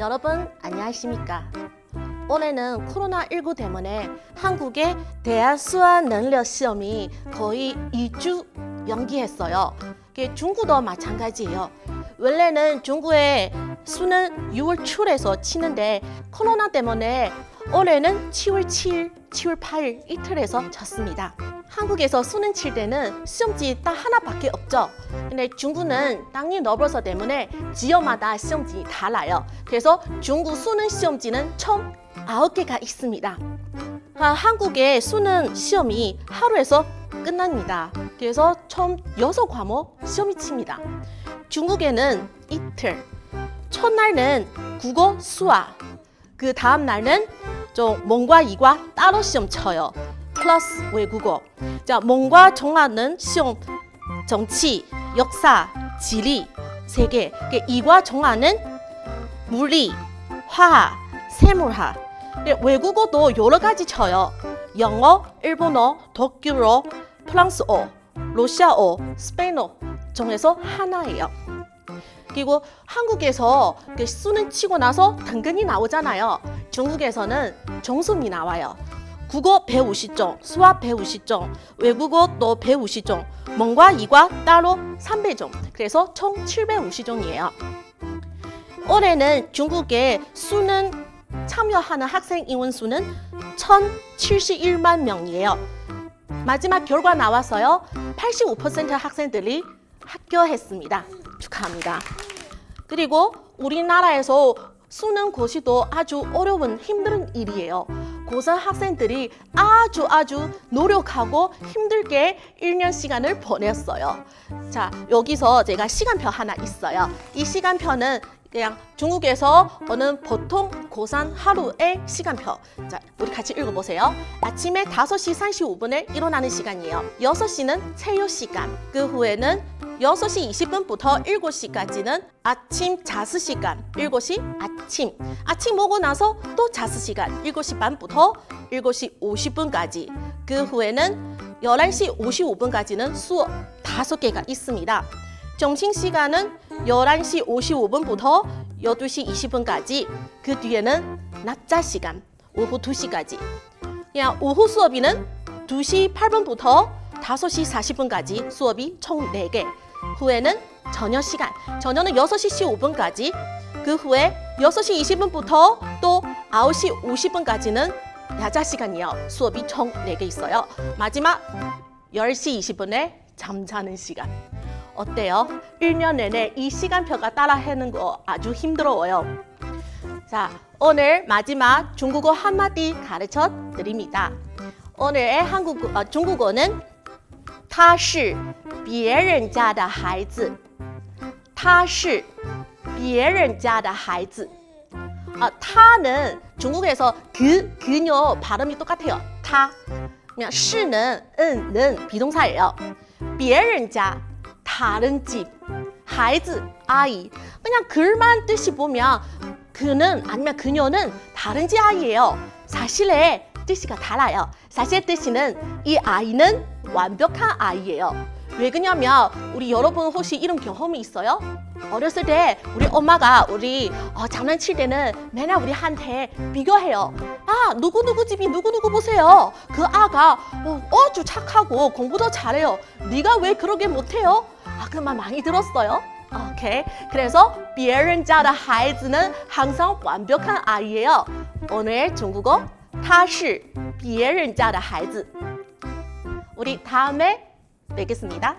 여러분 안녕하십니까? 올해는 코로나19 때문에 한국의 대학 수학 능력 시험이 거의 2주 연기했어요. 중국도 마찬가지예요. 원래는 중국의 수능 6월 초에서 치는데 코로나 때문에 올해는 10월 7일, 10월 8일 이틀에서 쳤습니다. 한국에서 수능 칠 때는 시험지 딱 하나밖에 없죠. 근데 중국은 땅이 넓어서 때문에 지역마다 시험지 달라요. 그래서 중국 수능 시험지는 총 9개가 있습니다. 아, 한국의 수능 시험이 하루에서 끝납니다. 그래서 총 6과목 시험이 칩니다. 중국에는 이틀, 첫날은 국어, 수학, 그 다음 날은 좀 문과, 이과 따로 시험 쳐요. 플러스 외국어. 자, 문과 종합은 시험 정치, 역사, 지리 세 개. 그 이과 종합은 물리, 화학, 세물학. 근데 외국어도 여러 가지 쳐요. 영어, 일본어, 독일어, 프랑스어, 러시아어, 스페인어 중에서 하나예요. 그리고 한국에서 그 수능 치고 나서 당근이 나오잖아요. 중국에서는 정수이 나와요. 국어 150종, 수학 150종, 외국어도 150종, 문과 이과 따로 300종. 그래서 총 750종이에요. 올해는 중국의 수능 참여하는 학생 인원 수는 1,071만 명이에요. 마지막 결과 나왔어요. 85% 학생들이 합격했습니다. 축하합니다. 그리고 우리나라에서 수능 고시도 아주 어려운 힘든 일이에요. 고3 학생들이 아주 아주 노력하고 힘들게 1년 시간을 보냈어요. 자, 여기서 제가 시간표 하나 있어요. 이 시간표는 그냥 중국에서 오는 보통 고3 하루의 시간표. 자, 우리 같이 읽어보세요. 아침에 5시 35분에 일어나는 시간이에요. 6시는 체육 시간. 그 후에는 6시 20분부터 7시까지는 아침 자습 시간. 7시 아침. 아침 먹고 나서 또 자습 시간. 7시 반부터 7시 50분까지. 그 후에는 11시 55분까지는 수업 5개가 있습니다. 점심 시간은 11시 55분부터 12시 20분까지. 그 뒤에는 낮자 시간. 오후 2시까지. 그냥 오후 수업이는 2시 8분부터 5시 40분까지 수업이 총 4개. 후에는 저녁 시간. 저녁은 6시 15분까지. 그 후에 6시 20분부터 또 9시 50분까지는 야자 시간이요. 수업이 총 4개 있어요. 마지막 10시 20분에 잠자는 시간. 어때요? 1년 내내 이 시간표가 따라 하는 거 아주 힘들어요. 자, 오늘 마지막 중국어 한마디 가르쳐 드립니다. 오늘의 한국 어, 중국어는 他是别人家的孩子.他是别人家的孩子. 아, 타는 중국에서 그, 그녀 발음이 똑같아요. 타. 그냥 시는, 은, 는 비동사예요. 别人家 다른 집. 孩子 아이. 그냥 글만 뜻이 보면 그는 아니면 그녀는 다른 집 아이예요. 사실의 뜻이가 달라요. 사실 뜻이는 이 아이는 완벽한 아이예요. 왜 그러냐면 우리 여러분 혹시 이런 경험이 있어요? 어렸을 때 우리 엄마가 우리 어, 장난칠 때는 맨날 우리한테 비교해요. 아 누구 누구 집이 누구 누구 보세요. 그 아가 어, 아주 착하고 공부도 잘해요. 네가 왜 그러게 못해요? 아 그 말 많이 들었어요. 오케이. 그래서 别人家的孩子는 항상 완벽한 아이예요. 오늘 중국어 他是别人家的孩子. 우리 다음에 뵙겠습니다.